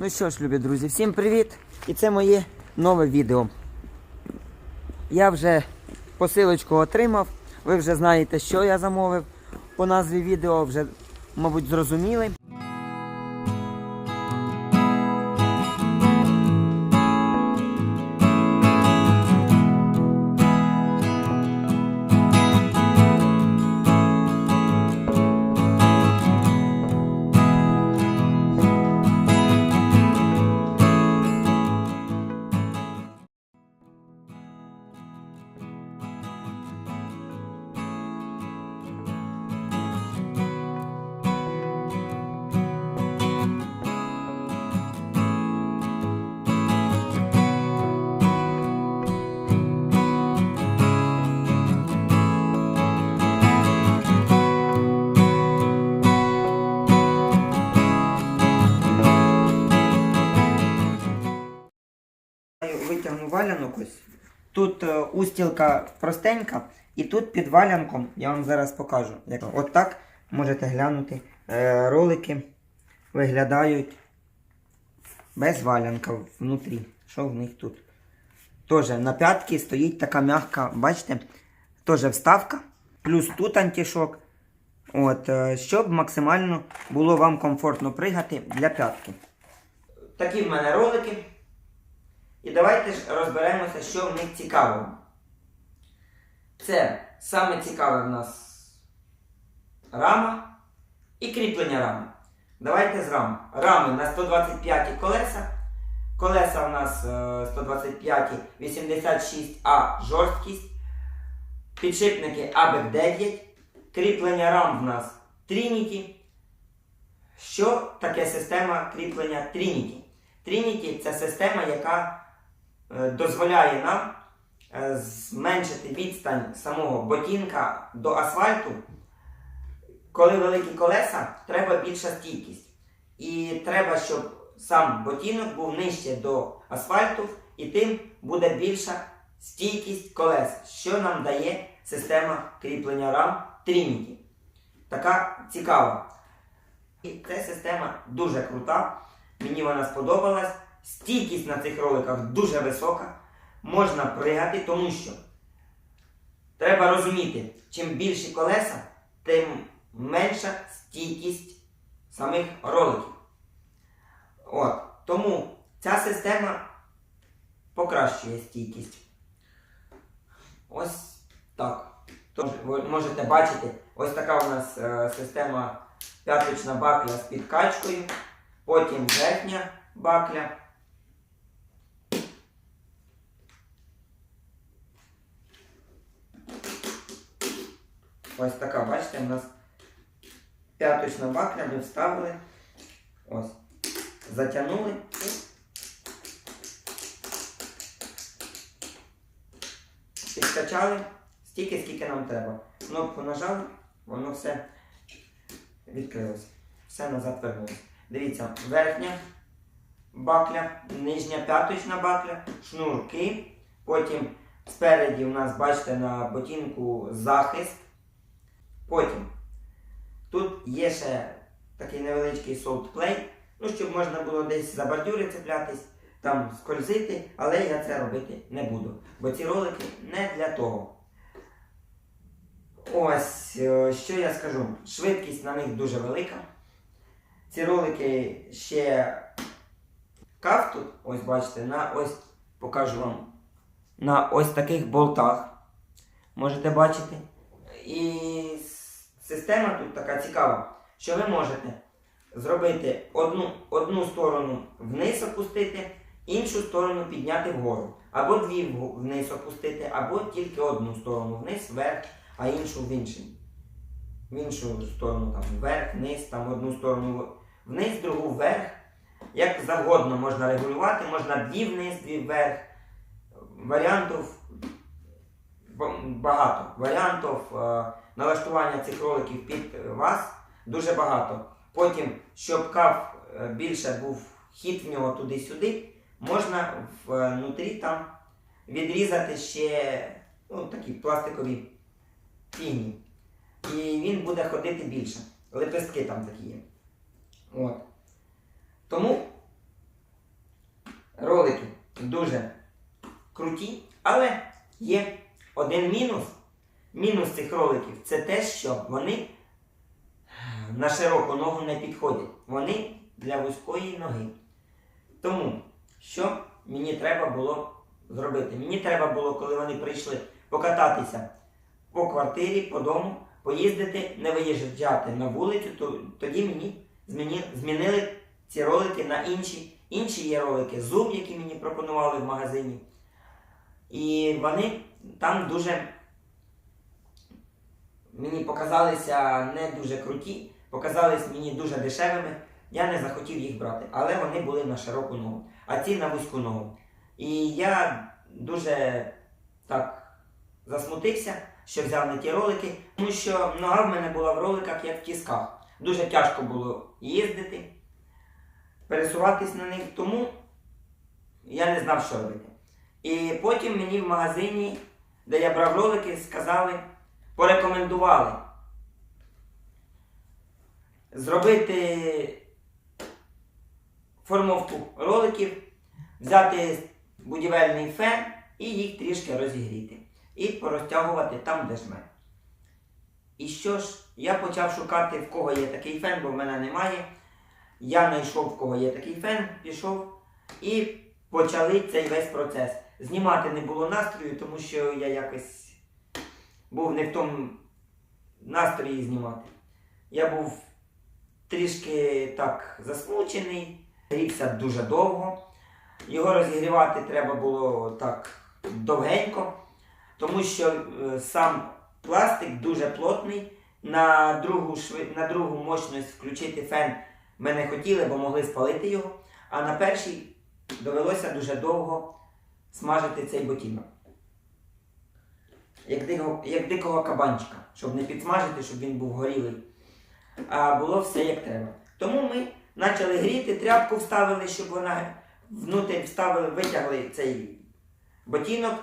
Ну що ж, любі друзі, всім привіт! І це моє нове відео. Я вже посилочку отримав. Ви вже знаєте, що я замовив. По назві відео вже, мабуть, зрозуміли. Валянок ось. Тут е, устілка простенька, і тут під валянком я вам зараз покажу. Як, от так можете глянути. Е, ролики виглядають без валянка внутрі. Що в них тут? Тоже на п'ятки стоїть така м'яка, бачите? Теж вставка, плюс тут антишок. От, е, щоб максимально було вам комфортно пригати для п'ятки. Такі в мене ролики. І давайте ж розберемося, що в них цікавого. Це саме цікаве в нас рама і кріплення рами. Давайте з рами. Рами на 125 колеса. Колеса у нас е, 125 86А жорсткість. Підшипники ABEC 9. Кріплення рам в нас Trinity. Що таке система кріплення Trinity? Trinity це система, яка е, дозволяє нам е, зменшити відстань самого ботинка до асфальту. Коли великі колеса, треба більша стійкість. І треба, щоб сам ботинок був нижче до асфальту, і тим буде більша стійкість колес, що нам дає система кріплення рам Trinity. Така цікава. І ця система дуже крута. Мені вона сподобалась. Стійкість на цих роликах дуже висока. Можна пригати, тому що треба розуміти, чим більші колеса, тим менша стійкість самих роликів. От. Тому ця система покращує стійкість. Ось так. Тож ви можете бачити, ось така у нас е, система п'яточна бакля з підкачкою. Потім верхня бакля. Ось така, бачите, у нас п'яточна бакля, ми вставили. Ось. Затягнули. Підкачали стільки, скільки нам треба. Кнопку нажали, воно все відкрилося. Все назад вернулося. Дивіться, верхня бакля, нижня п'яточна бакля, шнурки. Потім спереді у нас, бачите, на ботинку захист. Потім тут є ще такий невеличкий солтплей, ну, щоб можна було десь за бордюри цеплятись, там скользити, але я це робити не буду. Бо ці ролики не для того. Ось, е, що я скажу. Швидкість на них дуже велика. Ці ролики ще каф тут, ось бачите, на ось покажу вам. На ось таких болтах. Можете бачити. І система тут така цікава, що ви можете зробити одну, одну сторону вниз опустити, іншу сторону підняти вгору. Або дві вниз опустити, або тільки одну сторону вниз, вверх, а іншу в інший. В іншу сторону там вверх, вниз, там одну сторону вниз, другу вверх. Як завгодно можна регулювати, можна дві вниз, дві вверх. Варіантів багато. Варіантів е, налаштування цих роликів під вас дуже багато. Потім, щоб кав е, більше був хід в нього туди-сюди, можна внутрі там відрізати ще ну, такі пластикові піні. І він буде ходити більше. Лепестки там такі є. От. Тому ролики дуже круті, але є один мінус. Мінус цих роликів це те, що вони на широку ногу не підходять. Вони для вузької ноги. Тому, що мені треба було зробити? Мені треба було, коли вони прийшли покататися по квартирі, по дому, поїздити, не виїжджати на вулицю, то тоді мені змінили ці ролики на інші. Інші є ролики Zoom, які мені пропонували в магазині. І вони там дуже мені показалися не дуже круті, показались мені дуже дешевими. Я не захотів їх брати, але вони були на широку ногу, а ці на вузьку ногу. І я дуже так засмутився, що взяв не ті ролики, тому що нога в мене була в роликах як в тісках. Дуже тяжко було їздити, пересуватись на них, тому я не знав, що робити. І потім мені в магазині, де я брав ролики, сказали, порекомендували зробити формовку роликів, взяти будівельний фен і їх трішки розігріти. І порозтягувати там, де жме. І що ж, я почав шукати, в кого є такий фен, бо в мене немає. Я знайшов, в кого є такий фен, пішов і почали цей весь процес. Знімати не було настрою, тому що я якось був не в тому настрої знімати. Я був трішки так засмучений, грівся дуже довго. Його розігрівати треба було так довгенько, тому що е, сам пластик дуже плотний. На другу, шви... на другу мощність включити фен ми не хотіли, бо могли спалити його. А на першій довелося дуже довго смажити цей ботинок. Як дикого, як дикого кабанчика, щоб не підсмажити, щоб він був горілий. А було все як треба. Тому ми почали гріти, тряпку вставили, щоб вона внутрі вставили, витягли цей ботинок,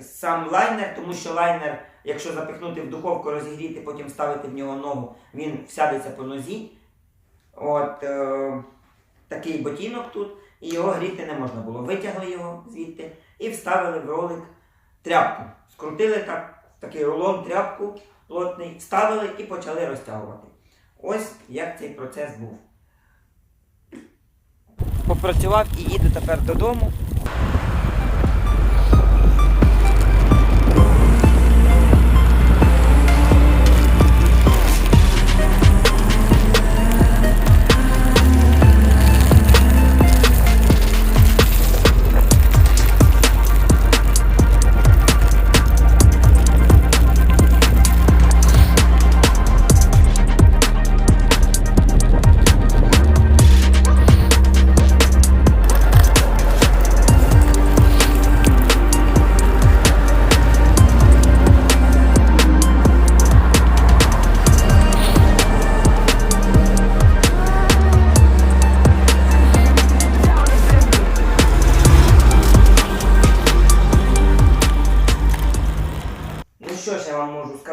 сам лайнер, тому що лайнер, якщо запихнути в духовку, розігріти, потім вставити в нього ногу, він всядеться по нозі. От е, такий ботинок тут, і його гріти не можна було. Витягли його звідти і вставили в ролик тряпку. Скрутили так, такий рулон тряпку плотний, вставили і почали розтягувати. Ось як цей процес був. Попрацював і їду тепер додому.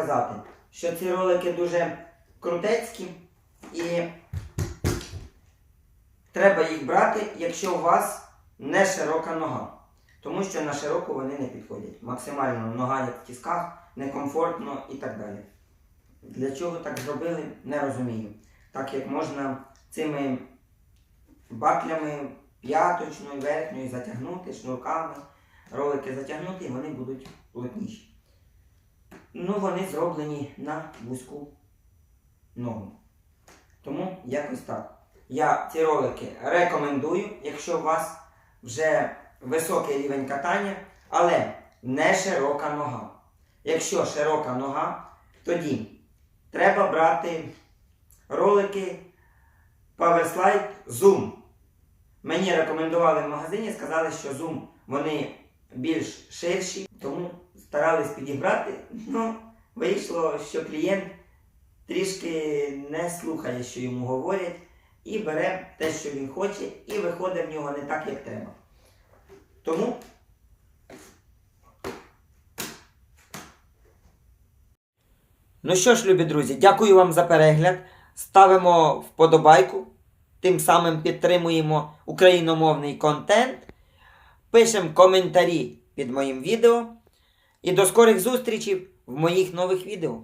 Сказати? Що ці ролики дуже крутецькі і треба їх брати, якщо у вас не широка нога. Тому що на широку вони не підходять. Максимально нога як в тісках, некомфортно і так далі. Для чого так зробили, не розумію. Так як можна цими баклями п'яточною, верхньою затягнути, шнурками, ролики затягнути, і вони будуть плотніші. Ну, вони зроблені на вузьку ногу. Тому якось так. Я ці ролики рекомендую, якщо у вас вже високий рівень катання, але не широка нога. Якщо широка нога, тоді треба брати ролики PowerSlide Zoom. Мені рекомендували в магазині, сказали, що Zoom вони більш ширші, тому старались підібрати. Ну, вийшло, що клієнт трішки не слухає, що йому говорять, і бере те, що він хоче, і виходить в нього не так, як треба. Тому. Ну що ж, любі друзі, дякую вам за перегляд. Ставимо вподобайку. Тим самим підтримуємо україномовний контент. Пишемо коментарі під моїм відео. І до скорих зустрічей в моїх нових відео.